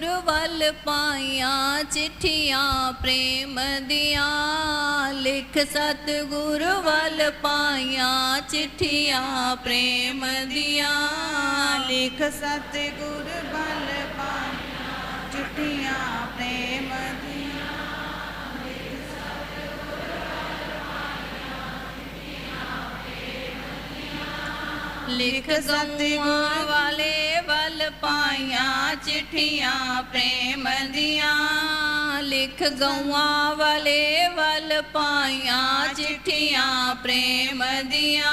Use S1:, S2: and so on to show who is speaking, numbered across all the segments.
S1: ਸਤਿਗੁਰ ਵੱਲ ਪਾਈਆਂ ਚਿੱਠੀਆਂ ਪ੍ਰੇਮ ਦੀਆਂ। ਲਿਖ ਸਤਿਗੁਰ ਵੱਲ ਪਾਈਆਂ ਚਿੱਠੀਆਂ ਪ੍ਰੇਮ ਦੀਆਂ।
S2: ਲਿਖ ਸਤਿਗੁਰ ਵੱਲ ਪਾਈਆਂ ਚਿੱਠੀਆਂ ਪ੍ਰੇਮ
S1: ਲਿਖ ਸਤਿਗੁਰ ਵਾਲੇ ਪਾਈਆਂ ਚਿੱਠੀਆਂ ਪ੍ਰੇਮ ਦੀਆਂ ਲਿਖ ਗਊਆਂ ਵਾਲੇ ਵੱਲ ਪਾਈਆਂ ਚਿੱਠੀਆਂ ਪ੍ਰੇਮ ਦੀਆਂ।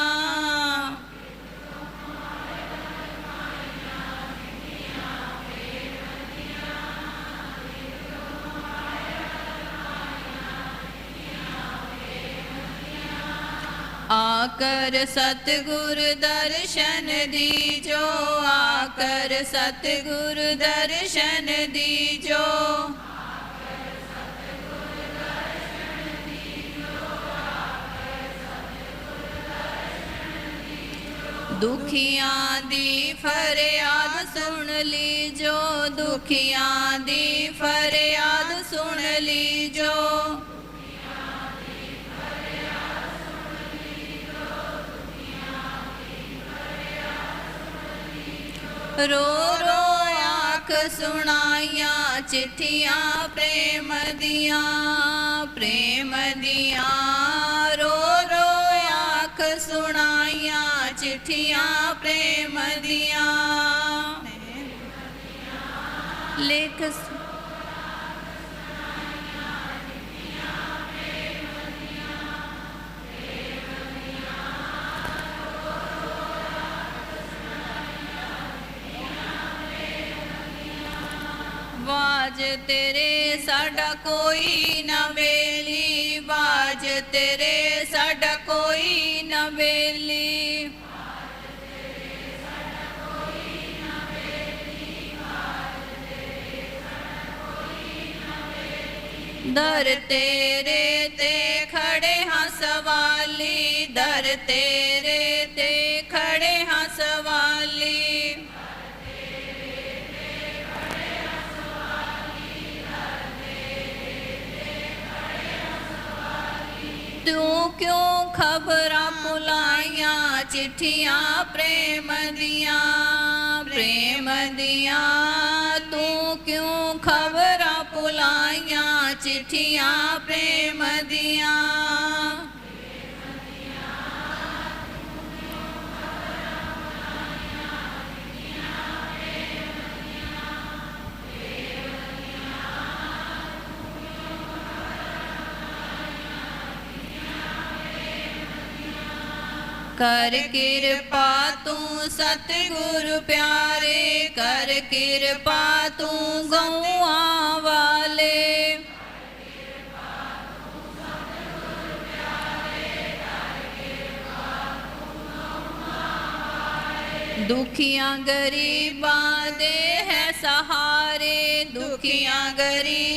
S1: ਆਕਰ ਸਤਿਗੁਰ ਦਰਸ਼ਨ ਦੀਜੋ, ਆਕਰ ਸਤਿਗੁਰ ਦਰਸ਼ਨ ਦੀਜੋ। ਦੁਖੀਆਂ ਦੀ ਫਰਿਆਦ ਸੁਣ ਲੀਜੋ, ਦੁਖੀਆਂ ਦੀ ਫਰਿਆਦ ਸੁਣ ਲੀਜੋ। ਰੋ ਰੋ ਆਖ ਸੁਣਾਈਆਂ ਚਿੱਠੀਆਂ ਪ੍ਰੇਮ ਦੀਆਂ ਪ੍ਰੇਮ ਦੀਆਂ। ਰੋ ਰੋ ਆਖ ਸੁਣਾਈਆਂ ਚਿੱਠੀਆਂ ਪ੍ਰੇਮ ਦੀਆਂ। ਲਿਖ ਬਾਜ ਤੇਰੇ ਸਾਡਾ ਕੋਈ ਨਾ ਵੇਲੀ, ਬਾਜ ਤੇਰੇ ਸਾਡਾ ਕੋਈ ਨਾ ਵੇਲੀ। ਦਰ ਤੇਰੇ ਤੇ ਖੜੇ ਹਾਂ ਸਵਾਲੀ, ਦਰ ਤੇਰੇ ਤੇ ਖੜੇ ਹਾਂ ਸਵਾਲੀ। ਕਿਉਂ ਖਬਰਾਂ ਪੁਲਾਈਆਂ ਚਿੱਠੀਆਂ ਪ੍ਰੇਮ ਦੀਆਂ ਪ੍ਰੇਮ ਦੀਆਂ। ਤੂੰ ਕਿਉਂ ਖਬਰਾਂ ਪੁਲਾਈਆਂ ਚਿੱਠੀਆਂ ਪ੍ਰੇਮ ਦੀਆਂ। ਕਰ ਕਿਰਪਾ ਤੂੰ ਸਤਿਗੁਰ ਪਿਆਰੇ, ਕਰ ਕਿਰਪਾ ਤੂੰ ਗਊਆਂ ਵਾਲੇ। ਦੁਖੀਆਂ ਗਰੀਬਾਂ ਦੇ ਹੈ ਸਹਾਰੇ, ਦੁਖੀਆਂ ਗਰੀਬ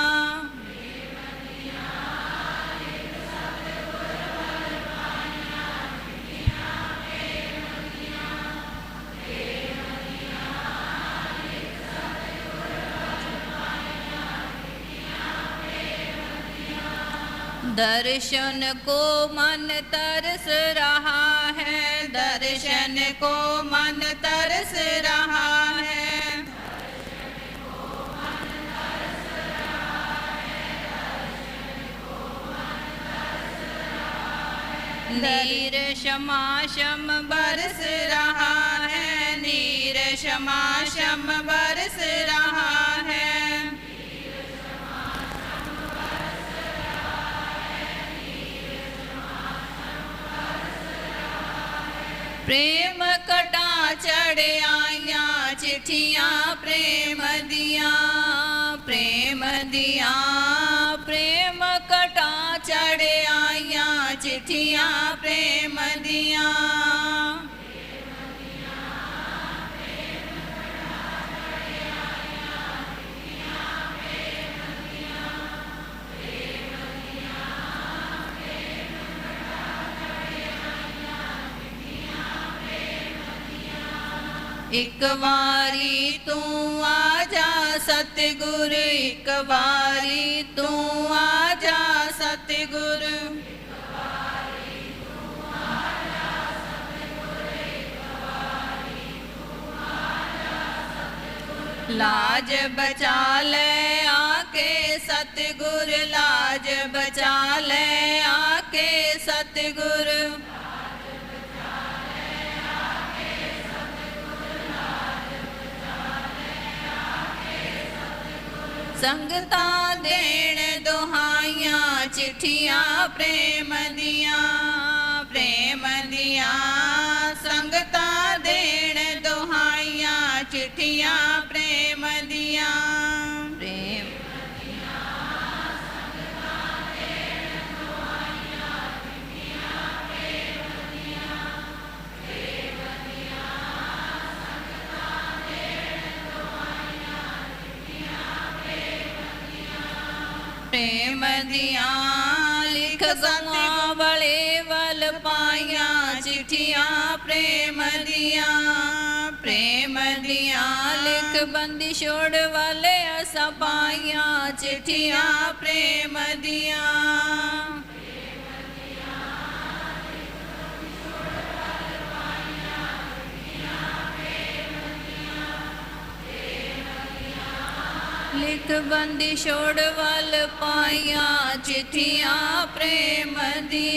S1: दर्शन को मन तरस रहा है। दर्शन को मन तरस रहा है। नीर क्षमा शम बरस रहा है। नीर क्षमा शम बरस रहा ਪ੍ਰੇਮ ਕਟਾ ਚੜਿਆਈਆਂ ਚਿੱਠੀਆਂ ਪ੍ਰੇਮ ਦੀਆਂ ਪ੍ਰੇਮ ਦੀਆਂ ਪ੍ਰੇਮ ਕਟਾ ਚੜ ਚਿੱਠੀਆਂ ਪ੍ਰੇਮ ਦੀਆਂ। ਇੱਕ ਵਾਰੀ ਤੂੰ ਆ ਜਾ ਸਤਿਗੁਰ, ਇੱਕ ਵਾਰੀ ਤੂੰ ਆ ਜਾ ਸਤਿਗੁਰ। ਲਾਜ ਬਚਾ ਲੈ ਆਕੇ ਸਤਿਗੁਰ, ਲਾਜ ਬਚਾ ਲੈ ਆਕੇ ਸਤਿਗੁਰ। ਸੰਗਤਾਂ ਦੇਣ ਦੁਹਾਈਆਂ ਚਿੱਠੀਆਂ ਪ੍ਰੇਮ ਦੀਆਂ ਪ੍ਰੇਮ ਦੀਆਂ। ਸੰਗਤਾਂ ਦੇਣ ਦੁਹਾਈਆਂ ਚਿੱਠੀਆਂ ਪ੍ਰੇਮ ਦੀਆਂ। ਪ੍ਰੇਮ ਦੀਆਂ ਲਿਖ ਗਵਾਂ ਵਾਲੇ ਵੱਲ ਪਾਈਆਂ, ਚਿੱਠੀਆਂ ਪ੍ਰੇਮ ਦੀਆਂ ਪ੍ਰੇਮ ਦੀਆਂ ਲਿਖ ਬੰਦੀ ਛੋੜ ਵਾਲੇ ਅਸਾਂ ਪਾਈਆਂ, ਚਿੱਠੀਆਂ ਪ੍ਰੇਮ ਦੀਆਂ। ਲਿਖ ਬੰਦੀ ਛੋੜ ਵੱਲ ਪਾਈਆਂ ਚਿੱਠੀਆਂ ਪ੍ਰੇਮ ਦੀਆਂ।